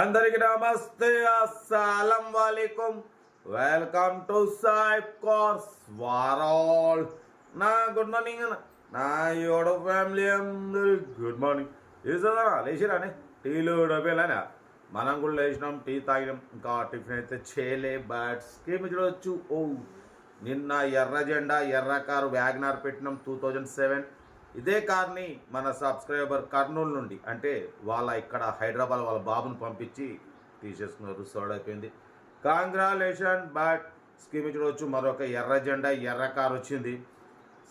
అందరికి నమస్తే అస్సలం వాలేకుం. వెల్కమ్ టు సాయిబ్ కోర్స్ వారాల్. నా గుడ్ మార్నింగ్ అన్న. నా యోడో ఫ్యామిలీ అందరి గుడ్ మార్నింగ్. లేచారా లేచిరానే. టీలు డబ్బేలానా. మనం కూడా లేచినాం టీ తాగినాం. ఇంకా టిఫిన్ అయితే చేయలే బట్ స్కీమ్ చూడవచ్చు ఓ నిన్న ఎర్ర జెండా ఎర్ర కారు వ్యాగనార్ పెట్టినాం టూ థౌజండ్ సెవెన్. ఇదే కార్ని మన సబ్స్క్రైబర్ కర్నూలు నుండి అంటే వాళ్ళ ఇక్కడ హైదరాబాద్ వాళ్ళ బాబును పంపించి తీసేసుకున్నారు. సోడ్ అయిపోయింది. కాంగ్రాలేషన్ బట్ స్కీమ్ చూడవచ్చు. మరొక ఎర్ర జెండా ఎర్ర కార్ వచ్చింది.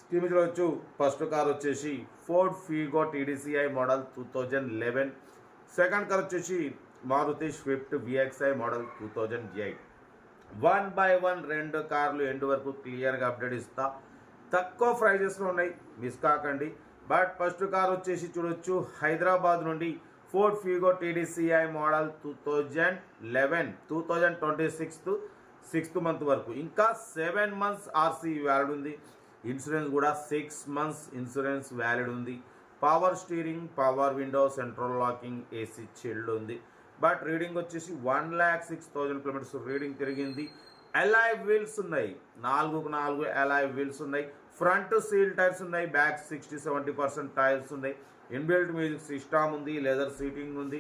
స్కీమ్ చూడవచ్చు. ఫస్ట్ కార్ వచ్చేసి Ford Figo TDCi model two thousand eleven second car వచ్చేసి Maruti Swift VXi model two thousand eight one by one రెండు కార్లు ఎండ్ వరకు క్లియర్గా అప్డేట్ ఇస్తా. తక్కువ ప్రైజెస్లో ఉన్నాయి. మిస్ కాకండి. బట్ ఫస్ట్ కార్ వచ్చేసి చూడొచ్చు. హైదరాబాద్ నుండి Ford Figo TDCi model two thousand eleven two thousand twenty sixth sixth month వరకు. ఇంకా సెవెన్ మంత్స్ ఆర్సీ వ్యాలిడ్ ఉంది. ఇన్సూరెన్స్ కూడా సిక్స్ మంత్స్ ఇన్సూరెన్స్ వ్యాలిడ్ ఉంది. Power steering power window central locking AC chilled ఉంది. But reading వచ్చేసి one lakh six thousand kilometres reading తిరిగింది. Alloy wheels ఉన్నాయి. నాలుగుకు నాలుగు ఎలాయ్ వీల్స్ ఉన్నాయి. ఫ్రంట్ సీల్ టైర్స్ ఉన్నాయి. Back sixty seventy percent tyres ఉన్నాయి. ఇన్బిల్ట్ మ్యూజిక్ సిస్టమ్ ఉంది. లెదర్ సీటింగ్ ఉంది.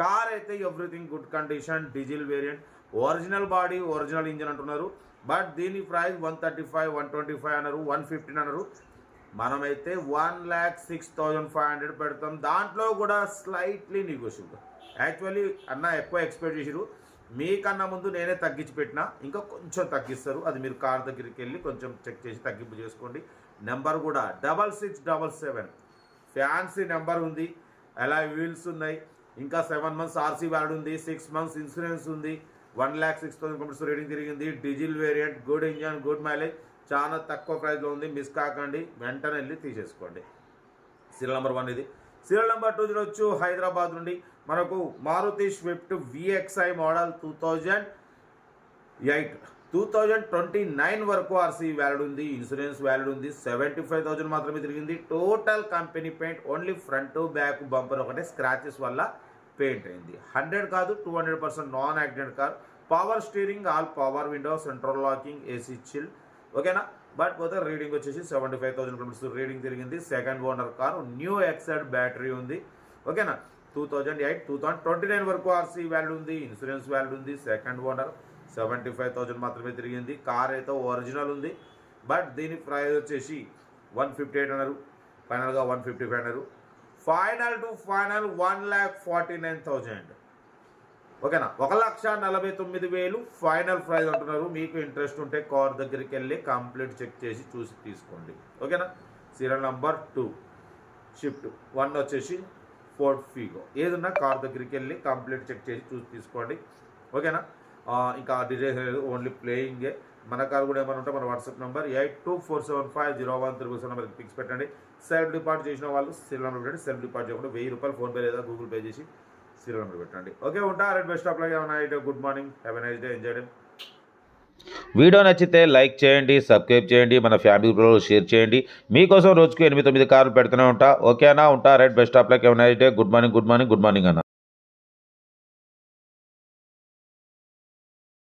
కార్ అయితే everything good condition diesel variant original body original engine అంటున్నారు. బట్ దీని price one thirty five one twenty five అన్నారు. One fifteen అన్నారు. మనమైతే one lakh six thousand five hundred పెడతాం. దాంట్లో కూడా స్లైట్లీ నెగోషియబుల్ యాక్చువల్లీ అన్న ఎక్కువ ఎక్స్పెక్ట్ చేసిరు మీకన్నా ముందు నేనే తగ్గించి పెట్టినా ఇంకా కొంచెం తగ్గిస్తారు. అది మీరు కార్ దగ్గరికి వెళ్ళి కొంచెం చెక్ చేసి తగ్గింపు చేసుకోండి. నెంబర్ కూడా double six double seven fancy number ఉంది. అలా వీల్స్ ఉన్నాయి. ఇంకా సెవెన్ మంత్స్ ఆర్సీ వ్యాల్డ్ ఉంది. సిక్స్ మంత్స్ ఇన్సూరెన్స్ ఉంది. One lakh six thousand kilometres reading తిరిగింది. Diesel variant good engine good mileage చాలా తక్కువ ప్రైస్లో ఉంది. మిస్ కాకండి. వెంటనే వెళ్ళి తీసేసుకోండి. సీరియల్ నెంబర్ వన్ ఇది. సీరియల్ నెంబర్ టూ చూడొచ్చు. హైదరాబాద్ నుండి మనకు Maruti Swift VXi model two thousand eight. Two thousand twenty nine వరకు ఆర్సీ వ్యాలిడ్ ఉంది ఇన్సూరెన్స్ వ్యాలిడ్ ఉంది. సెవెంటీ ఫైవ్ థౌజండ్ మాత్రమే తిరిగింది. Total company paint only front back bumper ఒకటే స్క్రాచెస్ వల్ల పెయింట్ అయింది. హండ్రెడ్ కాదు two hundred percent non accident car power steering all power window central locking AC chill ఓకేనా but పోతే reading వచ్చేసి seventy five thousand kilometres reading తిరిగింది second owner car new Exide battery ఉంది. ఓకేనా two thousand eight two thousand twenty nine వరకు RC value ఉంది insurance value ఉంది second owner seventy five thousand మాత్రమే తిరిగింది కార్ అయితే ఒరిజినల్ ఉంది. బట్ దీని ప్రైస్ వచ్చేసి వన్ ఫిఫ్టీ ఎయిట్ అన్నారు. ఫైనల్గా వన్ ఫిఫ్టీ ఫైవ్ అన్నారు. Final to final one lakh forty nine thousand ఓకేనా ఒక లక్ష నలభై తొమ్మిది వేలు ఫైనల్ ప్రైజ్ అంటున్నారు. మీకు ఇంట్రెస్ట్ ఉంటే కార్ దగ్గరికి వెళ్ళి కంప్లీట్ చెక్ చేసి చూసి తీసుకోండి. ఓకేనా serial number two shift one వచ్చేసి ఫోర్డ్ ఫీగో. ఏదన్నా కార్ దగ్గరికి వెళ్ళి కంప్లీట్ చెక్ చేసి చూసి తీసుకోండి. ఓకేనా? ఇంకా డిజైన్ లేదు ఓన్లీ ప్లేయింగే. మన కార్ కూడా ఏమైనా ఉంటే మన WhatsApp number eight two four seven five zero one three seven నెంబర్కి పిక్స్ పెట్టండి. సెల్ఫ్ డిపార్ట్ చేసిన వాళ్ళు సీరియల్ నెంబర్ పెట్టండి. సెల్ఫ్ డిపార్ట్ చేయకుండా వెయ్యి రూపాయలు ఫోన్పే లేదా గూగుల్ పే చేసి సీరియల్ నెంబర్ పెట్టండి. ఓకే ఉంటా. Right best of luck night good morning. Have a nice day enjoy day video నచ్చితే లైక్ చేయండి సబ్స్క్రైబ్ చేయండి మన ఫ్యామిలీ గ్రూప్లో షేర్ చేయండి. మీకోసం రోజుకు ఎనిమిది తొమ్మిది కార్లు పెడుతూనే ఉంటా. ఓకేనా? ఉంటా. Right best of luck. ఏమైనా day good morning good morning good morning అన్న.